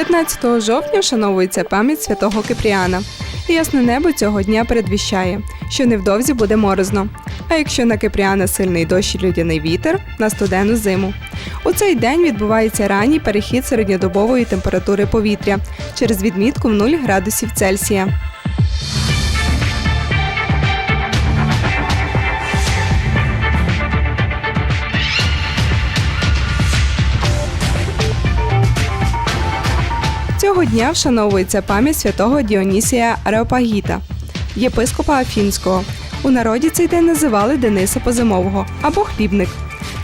15 жовтня вшановується пам'ять святого Кипріана. Ясне небо цього дня передвіщає, що невдовзі буде морозно. А якщо на Кипріана сильний дощ і людяний вітер, на студену зиму. У цей день відбувається ранній перехід середньодобової температури повітря через відмітку в 0 градусів Цельсія. Цього дня вшановується пам'ять святого Діонісія Ареопагіта, єпископа Афінського. У народі цей день називали Дениса Позимового або хлібник.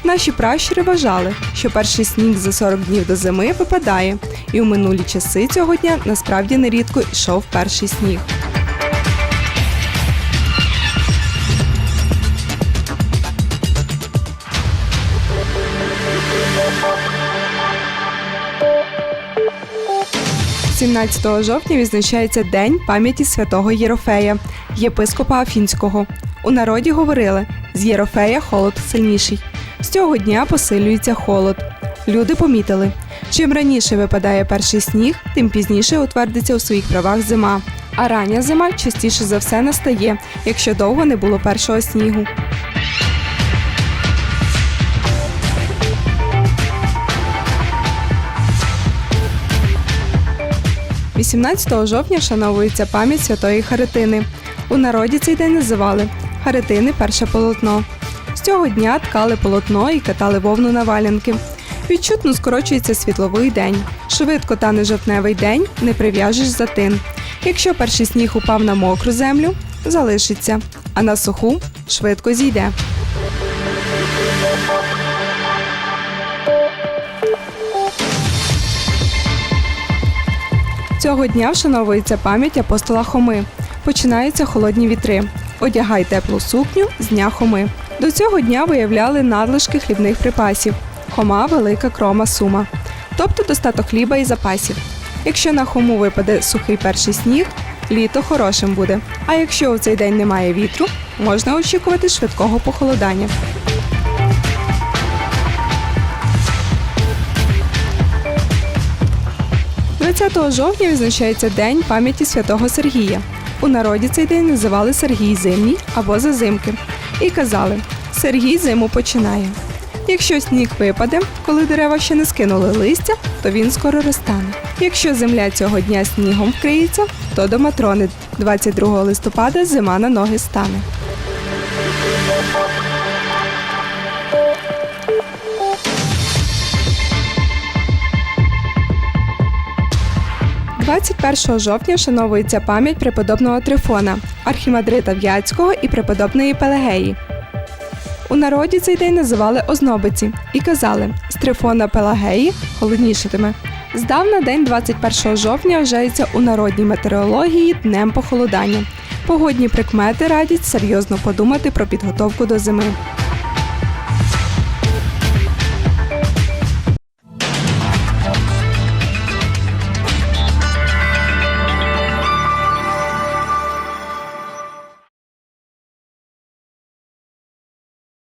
Наші пращури вважали, що перший сніг за 40 днів до зими випадає, і у минулі часи цього дня насправді нерідко йшов перший сніг. – 17 жовтня відзначається День пам'яті святого Єрофея, єпископа Афінського. У народі говорили з Єрофея холод сильніший. З цього дня посилюється холод. Люди помітили, чим раніше випадає перший сніг, тим пізніше утвердиться у своїх правах зима. А рання зима частіше за все настає, якщо довго не було першого снігу. 18 жовтня вшановується пам'ять святої Харитини. У народі цей день називали Харитини перше полотно. З цього дня ткали полотно і катали вовну на валянки. Відчутно скорочується світловий день. Швидко тане жовтневий день не прив'яжеш затин. Якщо перший сніг упав на мокру землю, залишиться, а на суху швидко зійде. Цього дня вшановується пам'ять апостола Хоми. Починаються холодні вітри. Одягай теплу сукню з дня Хоми. До цього дня виявляли надлишки хлібних припасів. Хома велика крома сума, тобто достаток хліба і запасів. Якщо на хому випаде сухий перший сніг, літо хорошим буде. А якщо у цей день немає вітру, можна очікувати швидкого похолодання. – 20 жовтня відзначається День пам'яті святого Сергія. У народі цей день називали Сергій Зимній або Зазимки. І казали, Сергій зиму починає. Якщо сніг випаде, коли дерева ще не скинули листя, то він скоро розтане. Якщо земля цього дня снігом вкриється, то до Матрони 22 листопада зима на ноги стане. – 21 жовтня вшановується пам'ять преподобного Трифона, архімандрита В'яцького і преподобної Пелагеї. У народі цей день називали ознобиці і казали з Трифона Пелагеї холоднішатиме. Здавна день 21 жовтня вважається у народній метеорології днем похолодання. Погодні прикмети радять серйозно подумати про підготовку до зими.